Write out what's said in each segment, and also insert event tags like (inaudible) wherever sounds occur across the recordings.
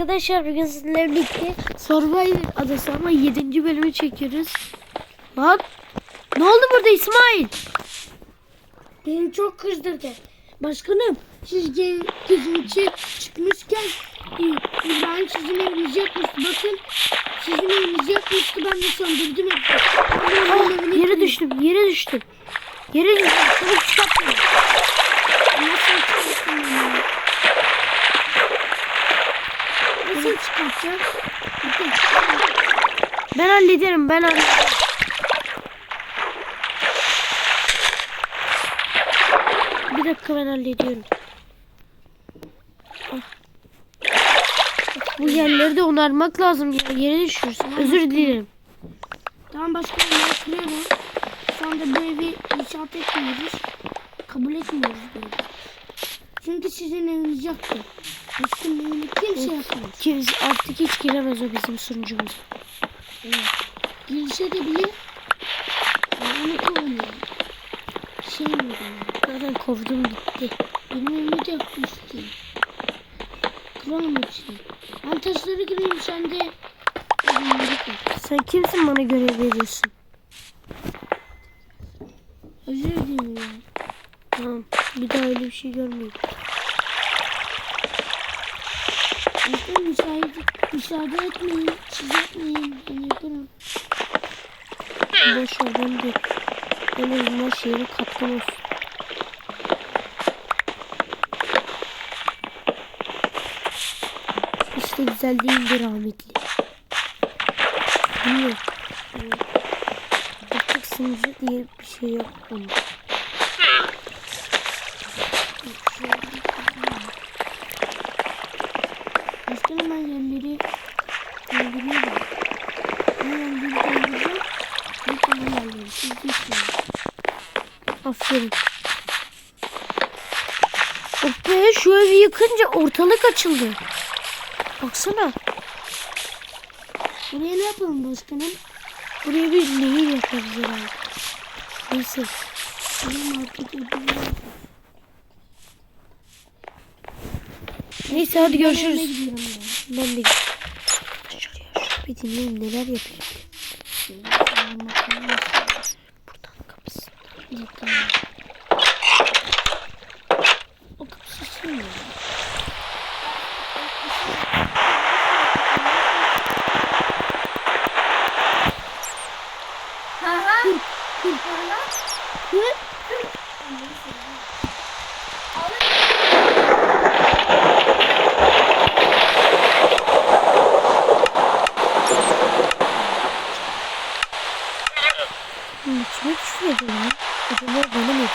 Arkadaşlar bugün sizinle birlikte Survivor adası ama 7. bölümü çekiyoruz. Lan ne oldu burada İsmail? Beni çok kızdırdı. Başkanım siz gezinti çıkmışken e, İbrahim sizin evinizi yakmıştı. Bakın sizin evinizi yakmıştı. Ben de söndürdüm. Ah, yere düştüm yere düştüm. Yere düştüm çabuk çıkart beni. Nasıl çıkarttın Bakın. Ben hallederim ben hallederim. Bir dakika ben hallediyorum. Ah. Bu yerleri de onarmak lazım. Yere düşürsün. Özür dilerim. Tamam başkanım ben hatırlıyorum. Şu anda bu evi inşaat etmiyoruz. Kabul etmiyoruz evi. Çünkü sizin eviniz yaktı. Başkanın kimse yapmaz. Kimse artık hiç giremez o bizim sunucumuz. Girse de bile onu kovuyorum. Sevmiyorum. onu. Zaten kovdum gitti. Benim evimi de yakmıştı. Kıralım hepsini. Ben taşları kırayım sen de. Sen kimsin bana görev veriyorsun? Özür dilerim ya. Tamam. Bir daha öyle bir şey görmeyeyim. Başkanım müsaade, müsaade etmeyin. Siz yapmayın. Ben yaparım. Boş ver ben de. En azından şehre katkım olsun. De güzel değildi rahmetli. Niye? Artık sınıcı diye bir şey yok onda. Başkanım ben yerleri dolduruyorum. Ben dolduracağım. Bir tane yerleri. Siz düşmeyin. Aferin. Be şu evi yıkınca ortalık açıldı. Baksana. Buraya ne yapalım başkanım? Buraya bir nehir yaparız herhalde. Neyse. Benim ödülüm. Neyse hadi görüşürüz. Gidiyorum ya. Ben de Şuraya şu bir dinleyeyim neler yapıyor. Buradan kapısın. Bir dakika. O kapısı açılmıyor. Hı, Kime küfür ediyor lan? Acaba bana mı?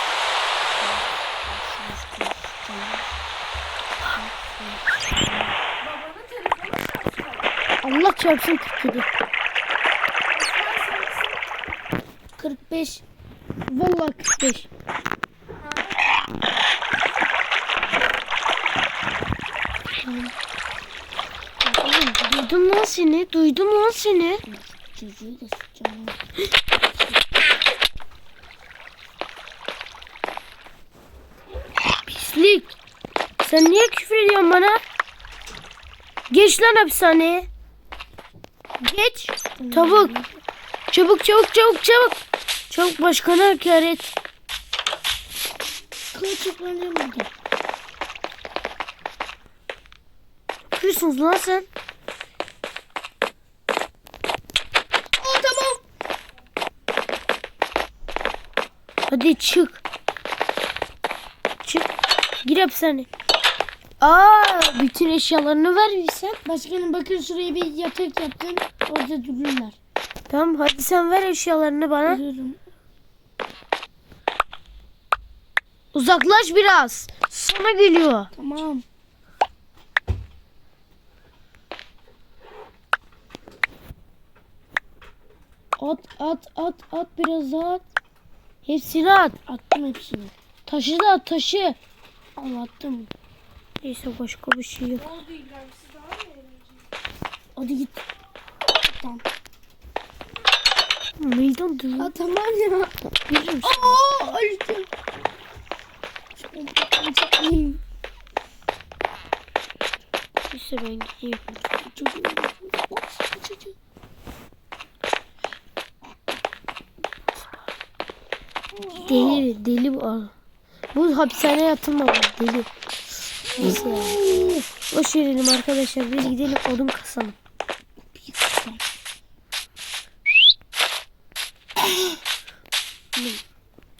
Allah 47. 45. Vallahi 45. Oğlum, Duydum lan seni. Duydum lan seni. Çocuğu da sıçacağım. Pislik. Sen niye küfür ediyorsun bana? Geç lan hapishaneye. Geç. Tavuk. Çabuk çabuk çabuk çabuk. Çabuk başkana hakaret. Kılıç yıklanacağım burada. Küfürsünüz lan sen. Aa tamam. Hadi çık. Çık. Gir hapishaneye. Aa, bütün eşyalarını ver bir sen. Başkanım bakın şuraya bir yatak yaptım. Orada dururlar. Tamam hadi sen ver eşyalarını bana. Dururum. Uzaklaş biraz. Sana geliyor. Tamam. At at at at biraz at. Hepsini at. Attım hepsini. Taşı da at taşı. Al attım. Neyse başka bir şey yok. Hadi git. Tamam. Meydan dön. Aa, tamam ya. Görüyor musun? Aa öldüm. Neyse ben gideyim. Deli deli bu. Bu hapishaneye atılmamalı deli. Neyse ya. Boş verelim arkadaşlar. Biz gidelim odun kasalım.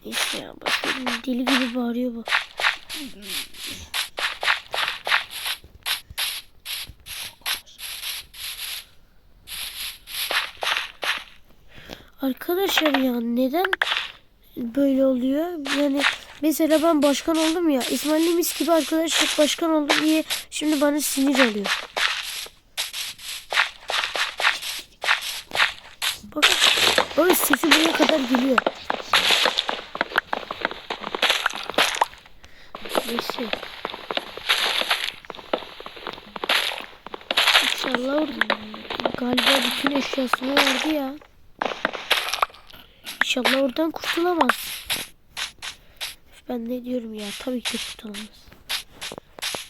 Neyse ya bakıyorum deli gibi bağırıyor bu. Arkadaşlar ya neden böyle oluyor? Yani mesela ben başkan oldum ya. İsmail mis gibi arkadaşlık başkan oldu diye şimdi bana sinir oluyor. Bak, bak sesi buraya kadar geliyor. Neyse. İnşallah orada galiba bütün eşyasını verdi ya. İnşallah oradan kurtulamaz. Ben ne diyorum ya tabii ki kurtulamaz.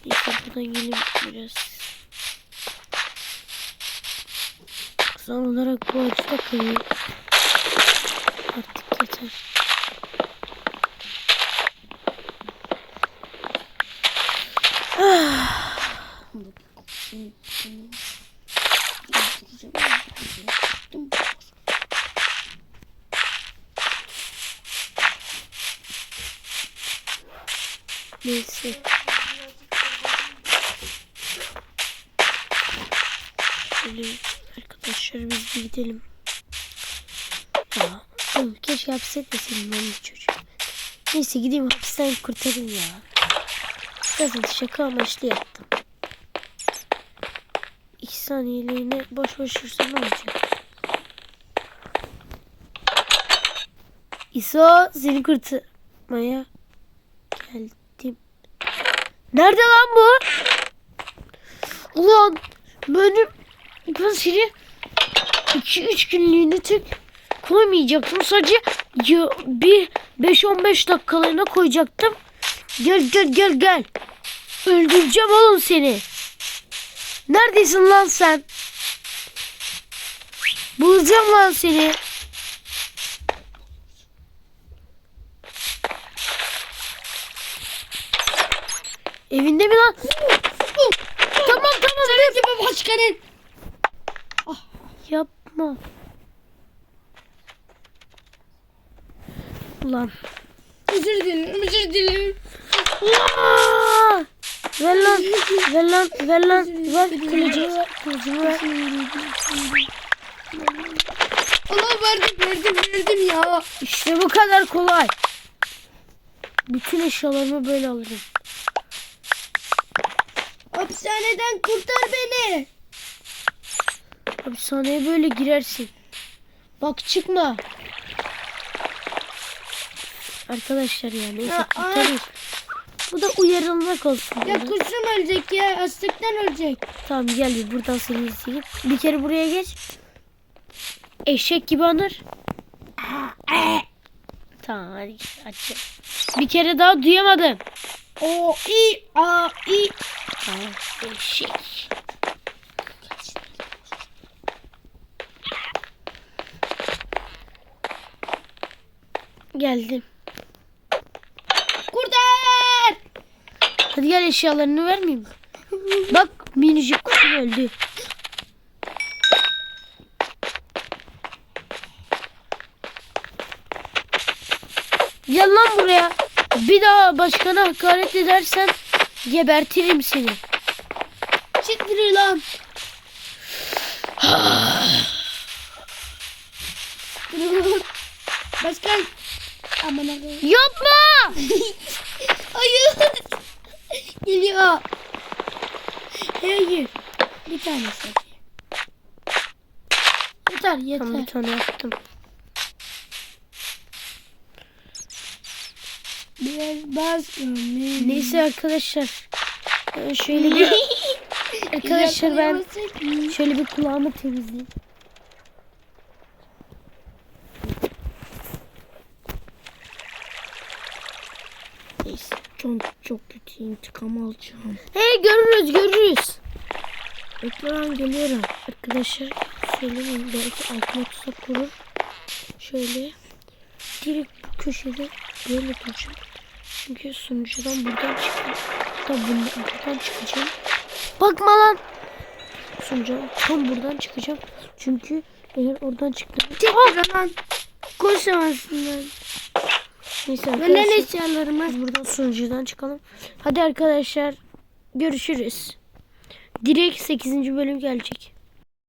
Neyse buradan gelin biraz. Son olarak bu da kırayım. Artık yeter. Neyse. Şöyle arkadaşlar biz bir gidelim. Ya oğlum keşke hapse etmeseydin ben bu çocuğu. Neyse gideyim hapisten kurtarayım ya. Zaten şaka amaçlı yaptım. İki saniyeliğine boş boş yürüse ne olacak? İso seni kurtarmaya geldim. Nerede lan bu? Ulan benim ben seni 2-3 günlüğüne tek koymayacaktım. Sadece ya, bir 5-15 dakikalığına koyacaktım. Gel gel gel gel. Öldüreceğim oğlum seni. Neredesin lan sen? Bulacağım lan seni. Tamam tamam. Senin gibi başkanın. Yapma. Ulan. Özür dilerim, özür dilerim. Aa! Ver lan. Ver lan. Ver lan. Ver kılıcımı ver. Kılıcımı ver. Verdim, verdim, verdim ya. İşte bu kadar kolay. Bütün eşyalarımı böyle alırım. Hapishaneden kurtar beni. Hapishaneye böyle girersin. Bak çıkma. Arkadaşlar ya neyse Ya, kurtarır. Bu da uyarılmak olsun. Ya bana. kuşum ölecek ya, açlıktan ölecek. Tamam gel bir buradan seni izleyeyim. Bir kere buraya geç. Eşek gibi anır. Tamam hadi aç. Bir kere daha duyamadım. O, i, a, i. Eşek. Geldim. Kurtar. Hadi gel eşyalarını vermeyeyim. Bak minicik kuşum öldü. Gel lan buraya. Bir daha başkana hakaret edersen gebertirim seni. Çık lan. (sighs) Başkan. Aman Allah'ım. Yapma! (laughs) Hayır. Geliyor. Hayır. Bir tane sadece. Yeter yeter. Tamam bir tane yaptım. Bas. Neyse arkadaşlar. Ben şöyle bir (laughs) arkadaşlar ben şöyle bir kulağımı temizleyeyim. Neyse. Çok çok kötü intikam alacağım. Hey görürüz görürüz. Bekle geliyorum. Arkadaşlar söylemeyeyim belki altına tuzak olur. Şöyle direkt bu köşede böyle duracağım. Çünkü sunucudan buradan çıkacağım. Tabi buradan çıkacağım. Bakma lan. Sunucudan tam buradan çıkacağım. Çünkü eğer oradan çıktım. Tekrar lan. Koşamazsın lan. Neyse lan arkadaşlar. eşyalarımı. Biz buradan sunucudan çıkalım. Hadi arkadaşlar görüşürüz. Direkt 8. bölüm gelecek.